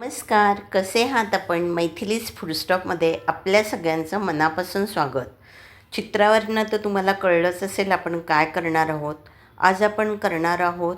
नमस्कार कसे आहात आपण? मैथिलीज फुडस्टॉपमध्ये आपल्या सगळ्यांचं मनापासून स्वागत. चित्रावरनं तर तुम्हाला कळलंच असेल आपण काय करणार आहोत. आज आपण करणार आहोत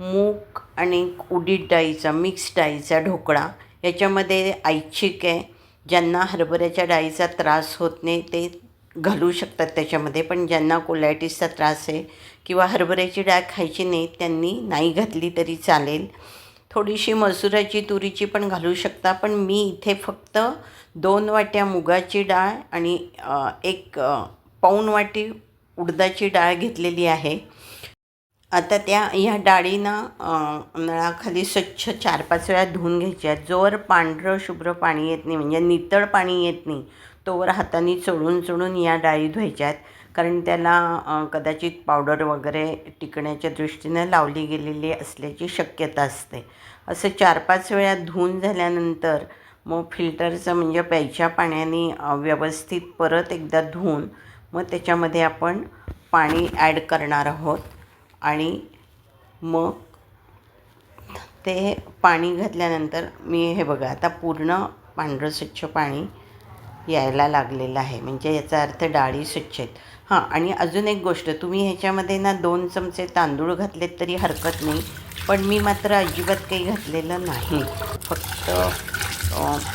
मूग आणि उडीद डाळीचा मिक्स डाळीचा ढोकळा. याच्यामध्ये ऐच्छिक आहे. ज्यांना हरभऱ्याच्या डाळीचा त्रास होत नाही ते घालू शकतात त्याच्यामध्ये. पण ज्यांना कोलायटिसचा त्रास आहे किंवा हरभऱ्याची डाळ खायची नाही त्यांनी नाही घातली तरी चालेल. थोडीशी मसुराची तुरीची पण घालू शकता पण मी इथे फक्त दोन वाट्या मुगाची डाळ आणि एक पाऊन पाऊण वाटी उडदाची डाळ घेतलेली आहे. आता त्या ह्या डाळींना नळाखाली स्वच्छ चार पाच वेळा धुवून घ्यायच्या. जोवर पांढरं शुभ्र पाणी येत नाही म्हणजे नितळ पाणी येत नाही तोवर हाताने चोळून चोळून या डाळी धुवायच्यात. कारण त्याला कदाचित पावडर वगैरे टिकण्याच्या दृष्टीने लावली गेलेली असल्याची शक्यता असते. असं चार पाच वेळा धुवून झाल्यानंतर मग फिल्टरचं म्हणजे प्यायच्या पाण्याने व्यवस्थित परत एकदा धुवून मग त्याच्यामध्ये आपण पाणी ॲड करणार आहोत. आणि मग ते पाणी घातल्यानंतर मी हे बघा आता पूर्ण पांढरं स्वच्छ पाणी यायला लागलेलं आहे. म्हणजे याचा अर्थ डाळी स्वच्छ आहेत. हां आणि अजून एक गोष्ट तुम्ही ह्याच्यामध्ये ना दोन चमचे तांदूळ घातलेत तरी हरकत नाही पण मी मात्र अजिबात काही घातलेलं नाही. फक्त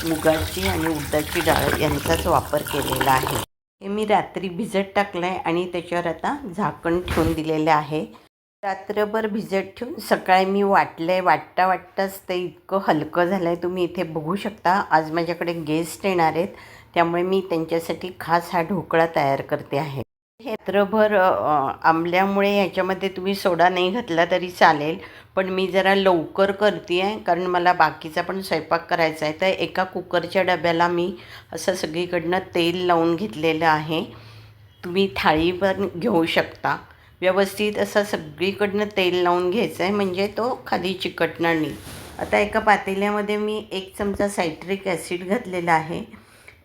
मुगाची आणि उडदाची डाळ यांचाच वापर केलेला आहे. हे मी रात्री भिजत टाकलं आहे आणि त्याच्यावर आता झाकण ठेवून दिलेलं आहे. रात्रभर भिजत ठेवून सकाळी मी वाटलं आहे वाटता वाटताच ते इतकं हलकं झालं आहे तुम्ही इथे बघू शकता. आज माझ्याकडे गेस्ट येणार आहेत त्यामुळे मी त्यांच्यासाठी खास हा ढोकळा तयार करते आहे. क्षेत्रभर रात्रभर आंबल्यामुळे याच्यामध्ये तुम्ही सोडा नाही घातला तरी चालेल. पण मी जरा लवकर करते आहे कारण मला बाकीचा पण स्वयंपाक करायचा आहे. तर एका कुकरच्या डब्याला मी असं सगळीकडनं तेल लावून घेतलेलं आहे. तुम्ही थाळी पण घेऊ शकता. व्यवस्थित असं सगळीकडनं तेल लावून घ्यायचं आहे म्हणजे तो खाली चिकटणार नाही. आता एका पातेल्यामध्ये मी एक चमचा सायट्रिक ॲसिड घातलेला आहे.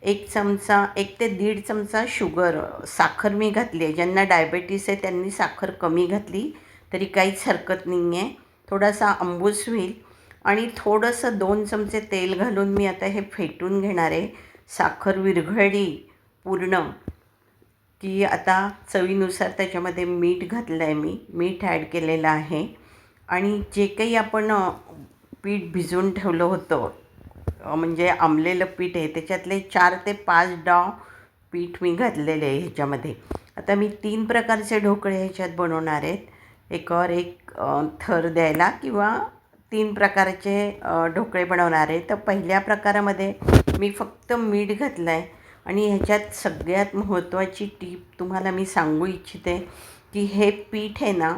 एक चमचा एक ते दीड चमचा शुगर साखर मी घातली आहे. ज्यांना डायबेटीस आहे त्यांनी साखर कमी घातली. तरी काहीच हरकत नाही आहे थोडासा आंबूस होईल. आणि थोडंसं दोन चमचे तेल घालून मी आता हे फेटून घेणार आहे. साखर विरघळली पूर्ण. की आता चवीनुसार त्याच्यामध्ये मीठ घातलं आहे मी. मीठ ॲड केलेलं आहे. आणि जे काही आपण पीठ भिजवून ठेवलं होतं म्हणजे आंबलेलं पीठ आहे त्याच्यातले चार ते पाच डाव पीठ मी घातलेले आहे ह्याच्यामध्ये. आता मी तीन प्रकारचे ढोकळे ह्याच्यात बनवणार आहेत एकावर एक थर द्यायला किंवा तीन प्रकारचे ढोकळे बनवणार आहे. तर पहिल्या प्रकारामध्ये मी फक्त मीठ घातलं आहे आणि ह्याच्यात सगळ्यात महत्त्वाची टीप तुम्हाला मी सांगू इच्छिते की हे पीठ आहे ना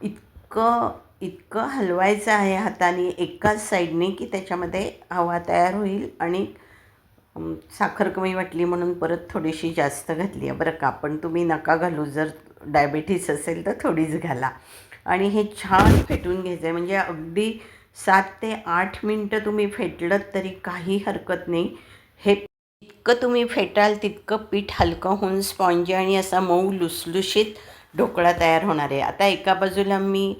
इतकं इतकं हलवायचं आहे हाताने एकाच साईडने की त्याच्यामध्ये हवा तयार होईल आणि साखर कमी वाटली म्हणून परत थोडीशी जास्त घातली आहे. बरं का पण तुम्ही नका घालू. जर डायबिटीस असेल तर थोडीच घाला. आणि हे छान फेटून घ्यायचं आहे म्हणजे अगदी सात ते आठ मिनटं तुम्ही फेटलं तरी काही हरकत नाही. हे इतकं तुम्ही फेटाल तितकं पीठ हलकं होऊन स्पॉन्जी आणि असा मऊ लुसलुशीत ढोकळा तयार होणार आहे. आता एका बाजूला मी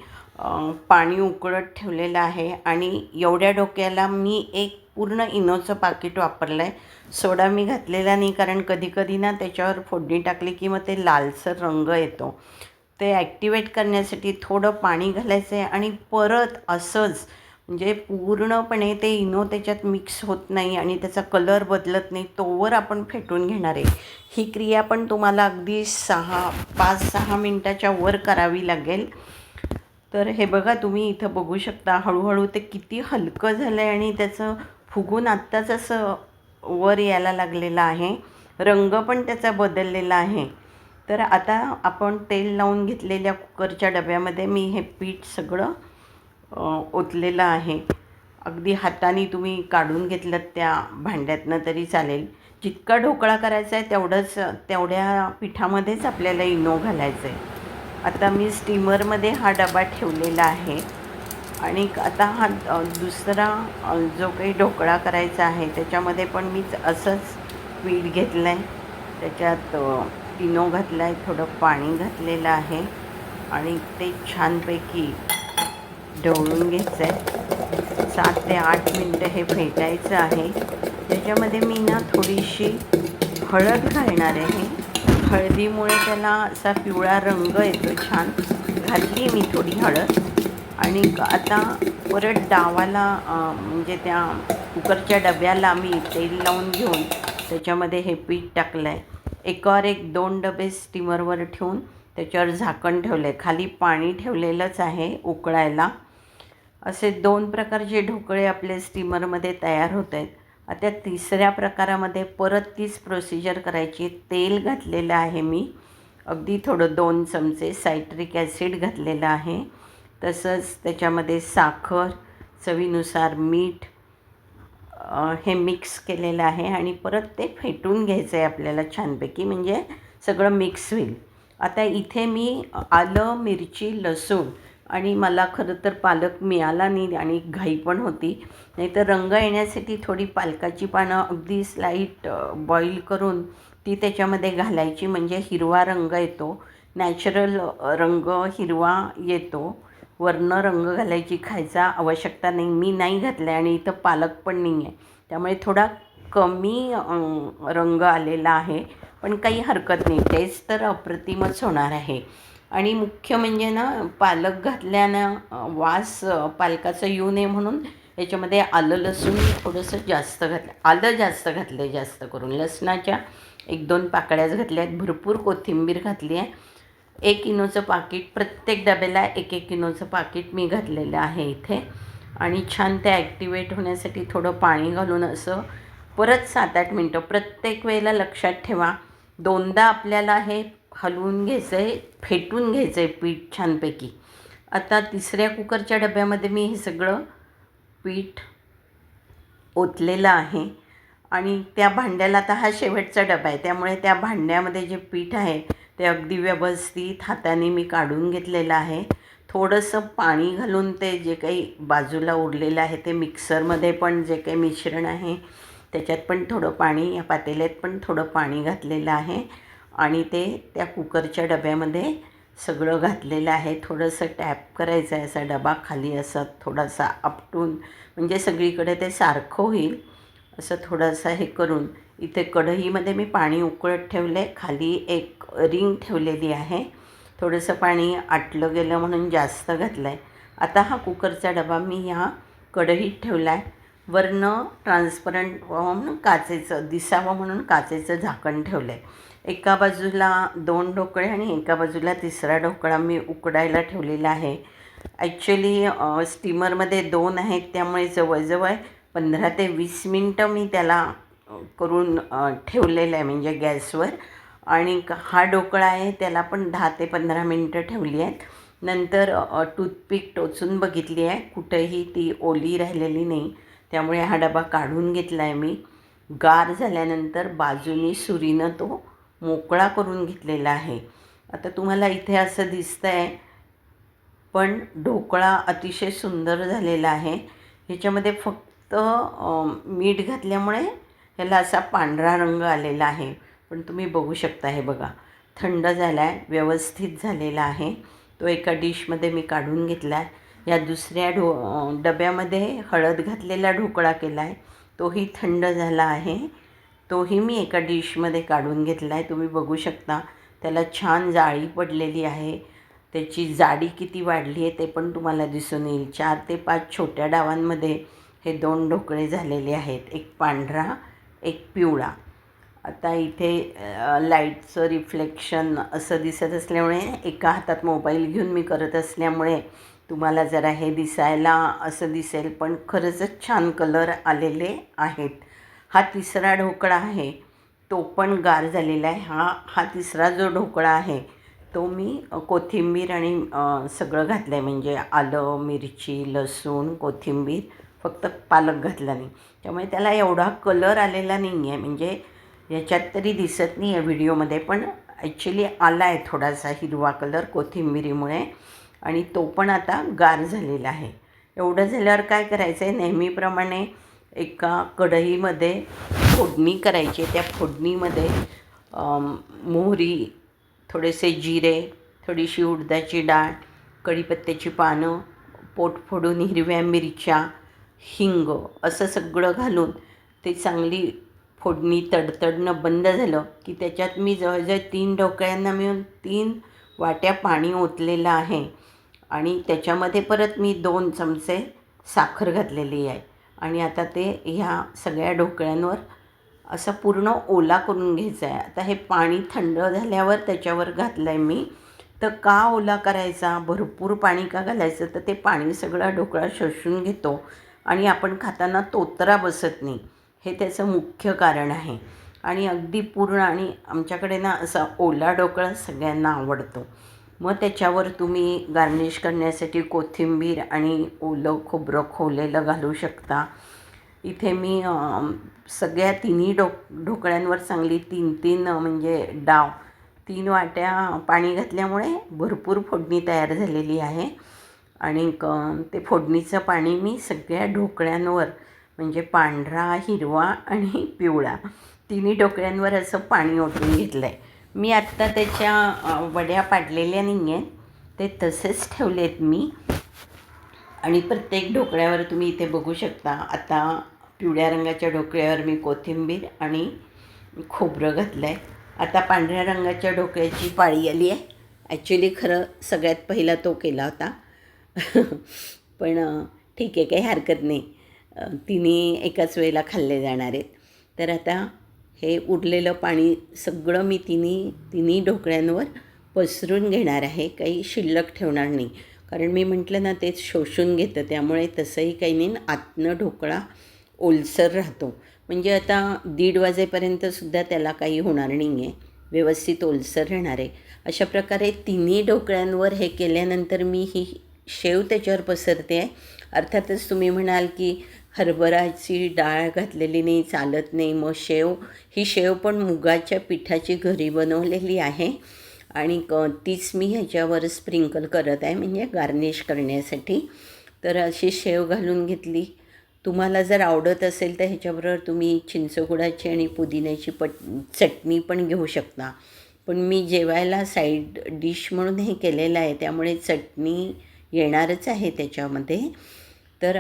पाणी उकळत ठेवलेलं आहे आणि एवढ्या डोक्याला मी एक पूर्ण इनोचं पाकिट वापरलं आहे सोडा मी घातलेला नाही कारण कधीकधी ना त्याच्यावर फोडणी टाकली की मग ते लालसर रंग येतो. ते ॲक्टिवेट करण्यासाठी थोडं पाणी घालायचं आहे आणि परत असंच म्हणजे पूर्णपणे ते इनो त्याच्यात मिक्स होत नाही आणि त्याचा कलर बदलत नाही तोवर आपण फेटून घेणार आहे. ही क्रिया पण तुम्हाला अगदी सहा पाच सहा मिनटाच्या वर करावी लागेल. तर हे बघा तुम्ही इथं बघू शकता हळूहळू ते किती हलकं झालं आहे आणि त्याचं फुगून आत्ताच असं वर यायला लागलेलं आहे. रंग पण त्याचा बदललेला आहे. तर आता आपण तेल लावून घेतलेल्या कुकरच्या डब्यामध्ये मी हे पीठ सगळं ओतलेलं आहे. अगदी हाताने तुम्ही काढून घेतलं त्या भांड्यातनं तरी चालेल. जितका ढोकळा करायचा आहे तेवढंच तेवढ्या पिठामध्येच आपल्याला इनो घालायचं आहे आता मी स्टीमरमध्ये हा डबा ठेवलेला आहे. आणि आता हा दुसरा जो काही ढोकळा करायचा आहे त्याच्यामध्ये पण मीच असंच पीठ घेतलं आहे त्याच्यात पिनो घातला आहे थोडं पाणी घातलेलं आहे. आणि ते छानपैकी ढवळून घ्यायचं आहे सात ते आठ मिनटं हे फेटायचं आहे. त्याच्यामध्ये मी ना थोडीशी हळद घालणार आहे. हळदीमुळे त्याला असा पिवळा रंग येतो छान. घातली मी थोडी हळद. आणि आता परत डावाला म्हणजे त्या कुकरच्या डब्याला मी तेल लावून घेऊन त्याच्यामध्ये हे पीठ टाकलं आहे एकावर एक दोन डबे स्टीमरवर ठेवून त्याच्यावर झाकण ठेवलं आहे खाली पाणी ठेवलेलंच आहे उकळायला. असे दोन प्रकारचे ढोकळे आपले स्टीमरमध्ये तयार होत आहेत. आता तिसऱ्या प्रकारामध्ये परत तीच प्रोसिजर करायची. तेल घातलेलं आहे मी. अगदी थोडं दोन चमचे सायट्रिक ॲसिड घातलेलं आहे. तसंच त्याच्यामध्ये साखर चवीनुसार मीठ हे मिक्स केलेलं आहे आणि परत ते फेटून घ्यायचं आहे आपल्याला छानपैकी. म्हणजे सगळं मिक्स होईल. आता इथे मी आलं मिरची लसूण. आणि मला खरं तर पालक मिळाला नाही आणि घाई पण होती. नाहीतर रंग येण्यासाठी थोडी पालकाची पानं अगदी स्लाईट बॉईल करून ती त्याच्यामध्ये घालायची. म्हणजे हिरवा रंग येतो. नॅचरल रंग हिरवा येतो. वर्ण रंग घालायची खायचा आवश्यकता नाही. मी नाही घातला आणि इथं पालक पण नाही आहे त्यामुळे थोडा कमी रंग आलेला आहे. पण काही हरकत नाही. टेस्ट तर अप्रतिमच होणार आहे. आणि मुख्य म्हणजे ना पालक घातल्यानं वास पालकाचं येऊ नये म्हणून याच्यामध्ये आलं लसूण थोडंसं जास्त घातलं. आलं जास्त घातलं आहे जास्त करून. लसणाच्या एक दोन पाकळ्याच घातल्या आहेत. भरपूर कोथिंबीर घातली आहे. एक किलोचं पाकिट प्रत्येक डब्याला एक एक किलोचं पाकिट मी घातलेलं आहे इथे. आणि छान ते ॲक्टिवेट होण्यासाठी थोडं पाणी घालून असं परत सात आठ मिनटं प्रत्येक वेळेला लक्षात ठेवा. दोनदा आपल्याला हे हलवून घ्यायचं आहे फेटून घ्यायचं आहे पीठ छानपैकी. आता तिसऱ्या कुकरच्या डब्यामध्ये मी हे सगळं पीठ ओतलेलं आहे. आणि त्या भांड्याला आता हा शेवटचा डबा आहे. त्यामुळे त्या भांड्यामध्ये जे पीठ आहे ते अगदी व्यवस्थित हाताने मी काढून घेतलेलं आहे. थोडंसं पाणी घालून ते जे काही बाजूला उरलेलं आहे ते मिक्सरमध्ये पण जे काही मिश्रण आहे त्याच्यात पण थोडं पाणी या पातेल्यात पण थोडं पाणी घातलेलं आहे. आणि ते त्या कुकरच्या डब्यामध्ये सगळं घातलेलं आहे. थोडंसं टॅप करायचं आहे. असा डबा खाली असा थोडासा आपटून म्हणजे सगळीकडे ते सारखं होईल. असं थोडंसं हे करून इथे कढईमध्ये मी पाणी उकळत ठेवलं आहे खाली एक रिंग ठेवलेली आहे. थोडंसं पाणी आटलं गेलं म्हणून जास्त घातलं आहे आता हा कुकरचा डबा मी ह्या कढईत ठेवला आहे वरनं ट्रान्सपरंट म्हणून काचेचं दिसावं म्हणून काचेचं झाकण ठेवलं आहे एका बाजूला दोन ढोकळे आणि एका बाजूला तिसरा ढोकळा मी उकडायला ठेवलेला आहे. ॲक्च्युली स्टीमरमध्ये दोन आहेत त्यामुळे जवळजवळ पंधरा ते वीस मिनटं मी त्याला करून ठेवलेलं आहे म्हणजे गॅसवर. आणि क- हा ढोकळा आहे त्याला पण दहा ते पंधरा मिनटं ठेवली आहेत. नंतर टूथपिक टोचून बघितली आहे कुठेही ती ओली राहिलेली नाही. त्यामुळे हा डबा काढून घेतला आहे मी. गार झाल्यानंतर बाजूनी सुरीनं तो मोकळा करून घेतलेला आहे. आता तुम्हाला इथे असं दिसतं आहे पण ढोकळा अतिशय सुंदर झालेला आहे. ह्याच्यामध्ये फक्त मीठ घातल्यामुळे ह्याला असा पांढरा रंग आलेला आहे. पण तुम्ही बघू शकता हे बघा. थंड झाला आहे व्यवस्थित झालेला आहे. तो एका डिशमध्ये मी काढून घेतला आहे या दुसऱ्या ढो डब्यामध्ये हळद घातलेला ढोकळा केला आहे तोही थंड झाला आहे. तोही मी एका डिशमध्ये काढून घेतला आहे. तुम्ही बघू शकता त्याला छान जाळी पडलेली आहे. त्याची जाडी किती वाढली आहे ते पण तुम्हाला दिसून येईल. चार ते पाच छोट्या डावांमध्ये हे दोन ढोकळे झालेले आहेत. एक पांढरा एक पिवळा. आता इथे लाईटचं रिफ्लेक्शन असं दिसत असल्यामुळे एका हातात मोबाईल घेऊन मी करत असल्यामुळे तुम्हाला जरा हे दिसायला असं दिसेल पण खरंच छान कलर आलेले आहेत. हा तिसरा ढोकळा आहे तो पण गार झालेला आहे. हा हा तिसरा जो ढोकळा आहे तो मी कोथिंबीर आणि सगळं घातलं आहे म्हणजे आलं मिरची लसूण कोथिंबीर फक्त पालक घातला नाही. त्यामुळे त्याला एवढा कलर आलेला नाही आहे म्हणजे याच्यात तरी दिसत नाही आहे व्हिडिओमध्ये पण ॲक्च्युली आला आहे थोडासा हिरवा कलर कोथिंबिरीमुळे आणि तो पण आता गार झालेला आहे. एवढं झाल्यावर काय करायचं आहे नेहमीप्रमाणे एका कढईमध्ये फोडणी करायची त्या फोडणीमध्ये मोहरी थोडेसे जिरे थोडीशी उडदाची डाळ कढीपत्त्याची पानं पोट फोडून हिरव्या मिरच्या हिंग असं सगळं घालून ते चांगली फोडणी तडतडणं बंद झालं की त्याच्यात मी जवळजवळ तीन ढोकळ्यांना मिळून तीन वाट्या पाणी ओतलेलं आहे. आणि त्याच्यामध्ये परत मी दोन चमचे साखर घातलेली आहे. आणि आता ते ह्या सगळ्या ढोकळ्यांवर असं पूर्ण ओला करून घ्यायचा आहे. आता हे पाणी थंड झाल्यावर त्याच्यावर घातलं आहे मी. तर का ओला करायचा? भरपूर पाणी का घालायचं? तर ते पाणी सगळा ढोकळा शोषून घेतो. आणि आपण खाताना तोतरा बसत नाही. हे त्याचं मुख्य कारण आहे. आणि अगदी पूर्ण आणि आमच्याकडे ना असा ओला ढोकळा सगळ्यांना आवडतो. मग त्याच्यावर तुम्ही गार्निश करण्यासाठी कोथिंबीर आणि ओलं खोबरं खोवलेलं घालू शकता. इथे मी सगळ्या तिन्ही डो ढोकळ्यांवर चांगली तीन तीन म्हणजे डाव तीन वाट्या पाणी घातल्यामुळे भरपूर फोडणी तयार झालेली आहे. आणि क ते फोडणीचं पाणी मी सगळ्या ढोकळ्यांवर म्हणजे पांढरा हिरवा आणि पिवळा तिन्ही ढोकळ्यांवर असं पाणी ओतून घेतलं आहे मी आत्ता त्याच्या वड्या पाडलेल्या नाही आहेत ते तसेच ठेवले आहेत मी. आणि प्रत्येक ढोकळ्यावर तुम्ही इथे बघू शकता. आता पिवळ्या रंगाच्या ढोकळ्यावर मी कोथिंबीर आणि खोबरं घातलं आहे आता पांढऱ्या रंगाच्या ढोकळ्याची पाळी आली आहे. ॲक्च्युली खरं सगळ्यात पहिला तो केला होता. पण ठीक आहे काही हरकत नाही. तिन्ही एकाच वेळेला खाल्ले जाणार आहेत. तर आता हे उरलेलं पाणी सगळं मी तिन्ही तिन्ही ढोकळ्यांवर पसरून घेणार आहे. काही शिल्लक ठेवणार नाही. कारण मी म्हटलं ना ते शोषून घेतं. त्यामुळे तसंही काही नाही. आतनं ढोकळा ओलसर राहतो. म्हणजे आता दीड वाजेपर्यंतसुद्धा त्याला काही होणार नाही आहे व्यवस्थित ओलसर राहणार आहे. अशा प्रकारे तिन्ही ढोकळ्यांवर हे केल्यानंतर मी ही शेव त्याच्यावर पसरते आहे. अर्थातच तुम्ही म्हणाल की हरभराची डाळ घातलेली नाही चालत नाही. मग शेव ही शेव पण मुगाच्या पिठाची घरी बनवलेली आहे. आणि क तीच मी ह्याच्यावर स्प्रिंकल करत आहे म्हणजे गार्निश करण्यासाठी. तर अशी शेव घालून घेतली. तुम्हाला जर आवडत असेल तर ह्याच्याबरोबर तुम्ही चिंचगुडाची आणि पुदिन्याची पट चटणी पण घेऊ शकता. पण मी जेवायला साईड डिश म्हणून हे केलेलं आहे त्यामुळे चटणी येणारच आहे त्याच्यामध्ये. तर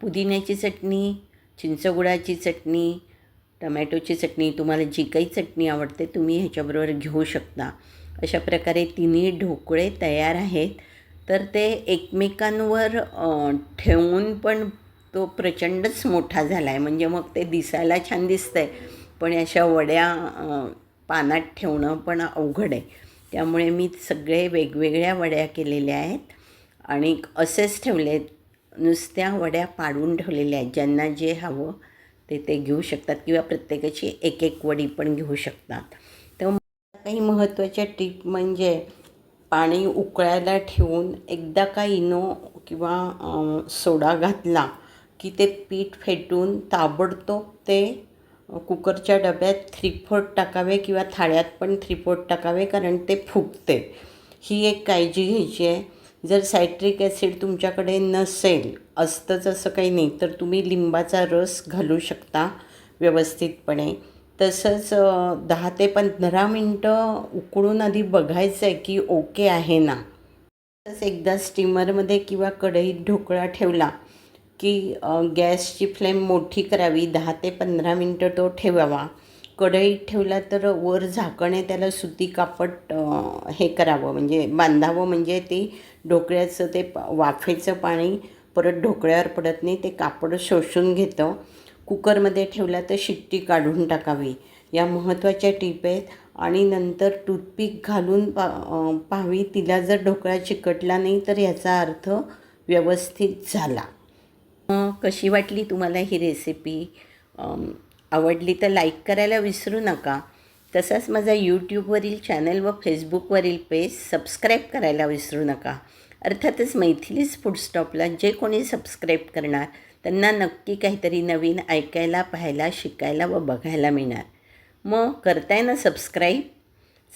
पुदिन्याची चटणी चिंचगुळाची चटणी टमॅटोची चटणी तुम्हाला जी काही चटणी आवडते तुम्ही ह्याच्याबरोबर घेऊ शकता. अशा प्रकारे तिन्ही ढोकळे तयार आहेत. तर ते एकमेकांवर ठेवून पण तो प्रचंडच मोठा झाला आहे म्हणजे मग ते दिसायला छान दिसतं आहे पण अशा वड्या पानात ठेवणं पण अवघड आहे. त्यामुळे मी सगळे वेगवेगळ्या वड्या केलेल्या आहेत. आणि असेच ठेवले आहेत नुसत्या वड्या पाडून ठेवलेल्या आहेत. ज्यांना जे हवं ते ते घेऊ शकतात किंवा प्रत्येकाची एक एक वडी पण घेऊ शकतात. तर काही महत्त्वाच्या टीप म्हणजे पाणी उकळायला ठेवून एकदा का इनो किंवा सोडा घातला की ते पीठ फेटून ताबडतोब ते कुकरच्या डब्यात थ्रीफोट टाकावे किंवा थाळ्यात पण थ्रीफोट टाकावे कारण ते फुगते. ही एक काळजी घ्यायची आहे. जर सायट्रिक ॲसिड तुमच्याकडे नसेल असतंच असं काही नाही तर तुम्ही लिंबाचा रस घालू शकता व्यवस्थितपणे. तसंच दहा ते पंधरा मिनटं उकळून आधी बघायचं आहे की ओके आहे ना. तसंच एकदा स्टीमरमध्ये किंवा कढईत ढोकळा ठेवला की गॅसची फ्लेम मोठी करावी दहा ते पंधरा मिनटं तो ठेवावा. कढईत ठेवला तर वर झाकणे त्याला सुती कापड हे करावं. म्हणजे बांधावं म्हणजे ते ढोकळ्याचं ते वाफेचं पाणी परत ढोकळ्यावर पडत नाही ते कापड शोषून घेतं. कुकरमध्ये ठेवला तर शिट्टी काढून टाकावी. या महत्त्वाच्या टीप आहेत. आणि नंतर टूथपिक घालून पा पाहावी. तिला जर ढोकळा चिकटला नाही तर याचा अर्थ व्यवस्थित झाला. कशी वाटली तुम्हाला ही रेसिपी आवडली तर लाईक करायला विसरू नका. तसाच माझा यूट्यूबवरील चॅनल व फेसबुकवरील पेज सबस्क्राईब करायला विसरू नका. अर्थातच मैथिलीच फूडस्टॉपला जे कोणी सबस्क्राईब करणार त्यांना नक्की काहीतरी नवीन ऐकायला पाहायला शिकायला व बघायला मिळणार. मग करताय ना सबस्क्राईब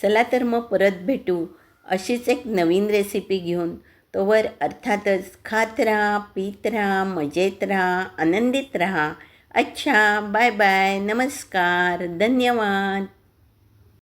चला तर मग परत भेटू. अशीच एक नवीन रेसिपी घेऊन. तोवर अर्थातच खात राहा पीत राहा मजेत राहा आनंदित राहा. अच्छा बाय बाय नमस्कार धन्यवाद.